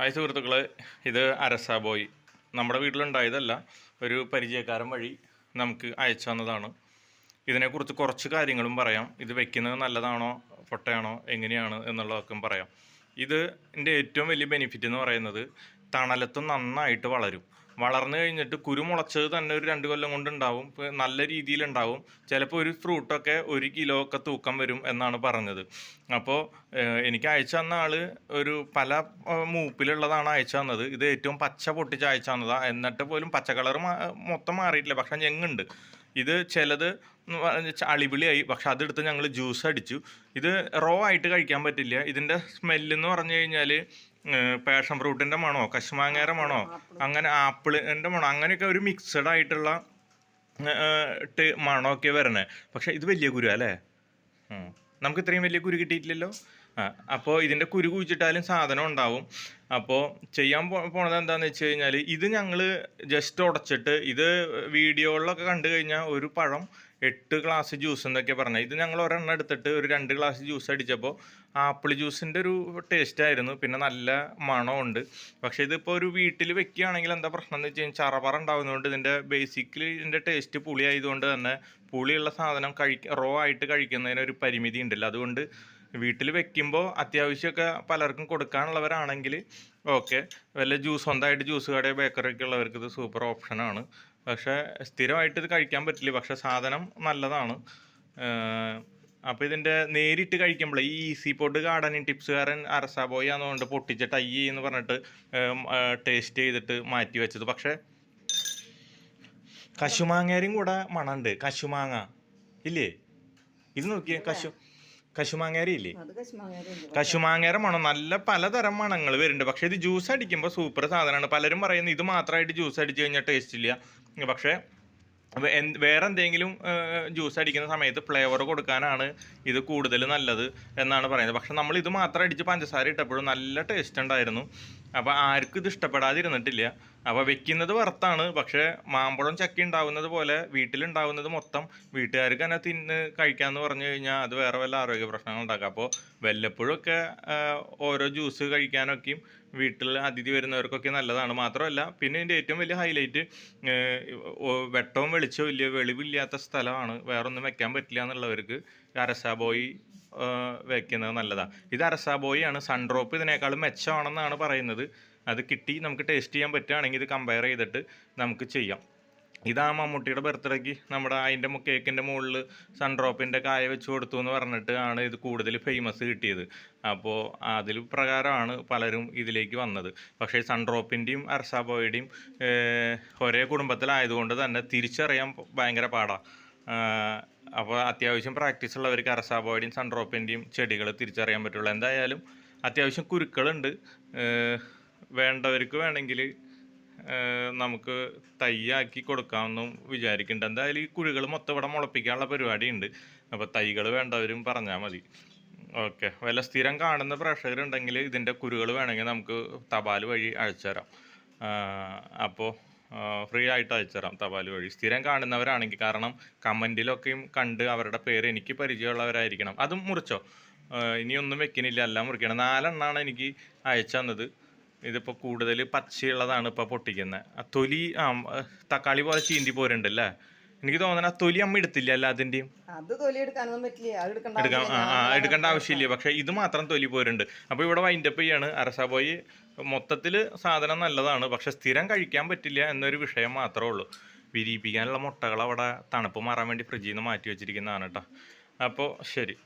Hi സുഹൃത്തുക്കളെ ഇത് Arasa boy. നമ്മുടെ വീട്ടിലുണ്ടായതല്ല ഒരു പരിചയക്കാരൻ വഴി നമുക്ക് അയച്ചു തന്നതാണ്. ഇതിനെക്കുറിച്ച് കുറച്ച് കാര്യങ്ങളും പറയാം. ഇത് വെക്കുന്നത് നല്ലതാണോ പൊട്ടയാണോ എങ്ങനെയാണ് എന്നുള്ളതൊക്കെ പറയാം. ഇത് എന്റെ ഏറ്റവും വലിയ ബെനിഫിറ്റ് എന്ന് പറയുന്നത് തണലത്ത് നന്നായിട്ട് വളരും. വളർന്നു കഴിഞ്ഞിട്ട് കുരു മുളച്ചത് തന്നെ ഒരു രണ്ട് കൊല്ലം കൊണ്ട് ഉണ്ടാവും. നല്ല രീതിയിലുണ്ടാവും ചിലപ്പോൾ ഒരു ഫ്രൂട്ടൊക്കെ ഒരു കിലോ ഒക്കെ തൂക്കം വരും എന്നാണ് പറഞ്ഞത്. അപ്പോൾ എനിക്ക് അയച്ചു തന്ന ആൾ ഒരു പല മൂപ്പിലുള്ളതാണ് അയച്ചു തന്നത്. ഇത് ഏറ്റവും പച്ച പൊട്ടിച്ച് അയച്ചു തന്നതാണ് എന്നിട്ട് പോലും പച്ച കളർ മൊത്തം മാറിയിട്ടില്ല. പക്ഷേ ഞങ്ങുണ്ട്. ഇത് ചിലത് അളിപിളിയായി പക്ഷെ അതെടുത്ത് ഞങ്ങൾ ജ്യൂസ് അടിച്ചു. ഇത് റോ ആയിട്ട് കഴിക്കാൻ പറ്റില്ല. ഇതിന്റെ സ്മെല്ലെന്ന് പറഞ്ഞു കഴിഞ്ഞാൽ പാഷൻ ഫ്രൂട്ടിന്റെ മണോ കശുമാങ്ങേര മണോ അങ്ങനെ ആപ്പിളിന്റെ മണോ അങ്ങനെയൊക്കെ ഒരു മിക്സഡ് ആയിട്ടുള്ള ഇട്ട് മണമൊക്കെ വരണേ. പക്ഷെ ഇത് വലിയ കുരു അല്ലേ? നമുക്ക് ഇത്രയും വലിയ കുരു കിട്ടിയിട്ടില്ലല്ലോ? അപ്പോൾ ഇതിന്റെ കുരു കുഴിച്ചിട്ടാലും സാധനം ഉണ്ടാവും. അപ്പോൾ ചെയ്യാൻ പോണത് എന്താണെന്ന് വെച്ച് കഴിഞ്ഞാൽ ഇത് ഞങ്ങൾ ജസ്റ്റ് ഉടച്ചിട്ട് ഇത് വീഡിയോകളിലൊക്കെ കണ്ടു കഴിഞ്ഞാൽ ഒരു പഴം എട്ട് ഗ്ലാസ് ജ്യൂസ് എന്നൊക്കെ പറഞ്ഞത്. ഇത് ഞങ്ങൾ ഒരെണ്ണം എടുത്തിട്ട് ഒരു രണ്ട് ഗ്ലാസ് ജ്യൂസ് അടിച്ചപ്പോൾ ആപ്പിൾ ജ്യൂസിന്റെ ഒരു ടേസ്റ്റ് ആയിരുന്നു. പിന്നെ നല്ല മണമുണ്ട് പക്ഷേ ഇതിപ്പോൾ ഒരു വീട്ടിൽ വെക്കുകയാണെങ്കിൽ എന്താ പ്രശ്നം എന്ന് വെച്ച് കഴിഞ്ഞാൽ ചറപറ ഉണ്ടാകുന്നതുകൊണ്ട് ഇതിന്റെ ബേസിക്കലി ഇതിന്റെ ടേസ്റ്റ് പുളിയായതുകൊണ്ട് തന്നെ പുളിയുള്ള സാധനം കഴിക്ക റോ ആയിട്ട് കഴിക്കുന്നതിന് ഒരു പരിമിതി ഉണ്ടല്ലോ. അതുകൊണ്ട് വീട്ടിൽ വെക്കുമ്പോൾ അത്യാവശ്യമൊക്കെ പലർക്കും കൊടുക്കാനുള്ളവരാണെങ്കിൽ ഓക്കെ. വല്ല ജ്യൂസ് സ്വന്തമായിട്ട് ജ്യൂസ് കടയോ ബേക്കറി ഒക്കെ ഉള്ളവർക്ക് ഇത് സൂപ്പർ ഓപ്ഷനാണ് പക്ഷേ സ്ഥിരമായിട്ട് ഇത് കഴിക്കാൻ പറ്റില്ല. പക്ഷേ സാധനം നല്ലതാണ്. അപ്പോൾ ഇതിന്റെ നേരിട്ട് കഴിക്കുമ്പോൾ ഈ ഈസി പോട്ട് ഗാർഡനിങ് ടിപ്സുകാരൻ അരസാബോയി എന്നുകൊണ്ട് പൊട്ടിച്ച് ടൈ എന്ന് പറഞ്ഞിട്ട് ടേസ്റ്റ് ചെയ്തിട്ട് മാറ്റി വെച്ചത്. പക്ഷേ കശുമാങ്ങേരും കൂടെ മണമുണ്ട്. കശുമാങ്ങ. ഇല്ലേ? ഇത് നോക്കിയേ കശു കശുമാങ്ങേരി ഇല്ലേ അത് കശ്മാങ്ങാരുണ്ട് കശുമാങ്ങേര മണം നല്ല പലതരം മണങ്ങൾ വരുന്നുണ്ട്. പക്ഷെ ഇത് ജ്യൂസ് അടിക്കുമ്പോൾ സൂപ്പർ സാധനമാണ്. പലരും പറയുന്നത് ഇത് മാത്രമായിട്ട് ജ്യൂസ് അടിച്ചു കഴിഞ്ഞാൽ ടേസ്റ്റ് ഇല്ല. പക്ഷേ വേറെ എന്തെങ്കിലും ജ്യൂസ് അടിക്കുന്ന സമയത്ത് ഫ്ലേവർ കൊടുക്കാനാണ് ഇത് കൂടുതൽ നല്ലത് എന്നാണ് പറയുന്നത്. പക്ഷെ നമ്മൾ ഇത് മാത്രം അടിച്ച് പഞ്ചസാര ഇട്ടപ്പോഴും നല്ല ടേസ്റ്റ് ഉണ്ടായിരുന്നു. അപ്പോൾ ആർക്കും ഇത് ഇഷ്ടപ്പെടാതിരുന്നിട്ടില്ല. അപ്പോൾ വെക്കുന്നത് വറുത്താണ്. പക്ഷേ മാമ്പഴം ചക്കി ഉണ്ടാവുന്നത് പോലെ വീട്ടിലുണ്ടാവുന്നത് മൊത്തം വീട്ടുകാർക്ക് തന്നെ തിന്ന് കഴിക്കാമെന്ന് പറഞ്ഞു കഴിഞ്ഞാൽ അത് വേറെ വല്ല ആരോഗ്യ പ്രശ്നങ്ങൾ ഉണ്ടാക്കാം. അപ്പോൾ വല്ലപ്പോഴൊക്കെ ഓരോ ജ്യൂസ് കഴിക്കാനൊക്കെയും വീട്ടിൽ അതിഥി വരുന്നവർക്കൊക്കെ നല്ലതാണ്. മാത്രമല്ല പിന്നെ ഇതിന്റെ ഏറ്റവും വലിയ ഹൈലൈറ്റ് വെട്ടവും വെളിച്ചവും ഇല്ല വെളിവില്ലാത്ത സ്ഥലമാണ്. വേറൊന്നും വെക്കാൻ പറ്റില്ല എന്നുള്ളവർക്ക് അരസാബോയി വെക്കുന്നത് നല്ലതാണ് ഇത് അരസാബോയി ആണ്. സൺഡ്രോപ്പ് ഇതിനേക്കാളും മെച്ചമാണെന്നാണ് പറയുന്നത്. അത് കിട്ടി നമുക്ക് ടേസ്റ്റ് ചെയ്യാൻ പറ്റുകയാണെങ്കിൽ ഇത് കമ്പയർ ചെയ്തിട്ട് നമുക്ക് ചെയ്യാം. ഇതാ മമ്മൂട്ടിയുടെ ബർത്ത്ഡേക്ക് നമ്മുടെ അതിന്റെ കേക്കിന്റെ മുകളിൽ സൺഡ്രോപ്പിന്റെ കായ വെച്ച് കൊടുത്തു എന്ന് പറഞ്ഞിട്ട് ആണ് ഇത് കൂടുതൽ ഫേമസ് കിട്ടിയത്. അപ്പോൾ അതിൽ പ്രകാരമാണ് പലരും ഇതിലേക്ക് വന്നത്. പക്ഷേ സൺഡ്രോപ്പിന്റെയും അർസാബോയുടെയും ഒരേ കുടുംബത്തിലായതുകൊണ്ട് തന്നെ തിരിച്ചറിയാൻ ഭയങ്കര പാടാണ് അപ്പോൾ അത്യാവശ്യം പ്രാക്ടീസ് ഉള്ളവർക്ക് അറസാബോയുടെയും സൺഡ്രോപ്പിന്റെയും ചെടികൾ തിരിച്ചറിയാൻ പറ്റുള്ളൂ. എന്തായാലും അത്യാവശ്യം കുരുക്കളുണ്ട്. വേണ്ടവർക്ക് വേണമെങ്കിൽ നമുക്ക് തൈയാക്കി കൊടുക്കാമെന്നും വിചാരിക്കുന്നുണ്ട്. എന്തായാലും ഈ കുഴികൾ മൊത്തം ഇവിടെ മുളപ്പിക്കാനുള്ള പരിപാടി ഉണ്ട് അപ്പോൾ തൈകൾ വേണ്ടവരും പറഞ്ഞാൽ മതി. ഓക്കെ. വല്ല സ്ഥിരം കാണുന്ന പ്രേക്ഷകരുണ്ടെങ്കിൽ ഇതിന്റെ കുരുകൾ വേണമെങ്കിൽ നമുക്ക് തപാൽ വഴി അയച്ചു തരാം അപ്പോൾ ഫ്രീ ആയിട്ട് അയച്ചു തരാം തപാൽ വഴി. സ്ഥിരം കാണുന്നവരാണെങ്കിൽ കാരണം കമന്റിലൊക്കെയും കണ്ട് അവരുടെ പേര് എനിക്ക് പരിചയമുള്ളവരായിരിക്കണം. അതും മുറിച്ചോ? ഇനിയൊന്നും വെക്കണില്ല എല്ലാം മുറിക്കണം. നാലെണ്ണാണ് എനിക്ക് അയച്ചു തന്നത്. ഇതിപ്പോൾ കൂടുതൽ പച്ചയുള്ളതാണ് ഇപ്പോൾ പൊട്ടിക്കുന്നത് തൊലി ആ തക്കാളി പോലെ ചീന്തി പോരുന്നുണ്ടല്ലേ? എനിക്ക് തോന്നുന്നത് ആ തൊലി അമ്മ എടുത്തില്ല എല്ലാത്തിന്റെയും അത് തൊലി എടുക്കാനൊന്നും പറ്റില്ല. അത് എടുക്കാൻ. ആ എടുക്കേണ്ട ആവശ്യമില്ല. പക്ഷെ ഇത് മാത്രം തൊലി പോരുണ്ട്. അപ്പൊ ഇവിടെ വൈൻഡപ്പ് ചെയ്യാണ്. അരസാബോയി മൊത്തത്തിൽ സാധനം നല്ലതാണ്. പക്ഷെ സ്ഥിരം കഴിക്കാൻ പറ്റില്ല എന്നൊരു വിഷയം മാത്രമേ ഉള്ളൂ. വിരിയിപ്പിക്കാനുള്ള മുട്ടകൾ അവിടെ തണുപ്പ് മാറാൻ വേണ്ടി ഫ്രിഡ്ജിൽ നിന്ന് മാറ്റി വെച്ചിരിക്കുന്നതാണ് കേട്ടോ അപ്പോൾ ശരി.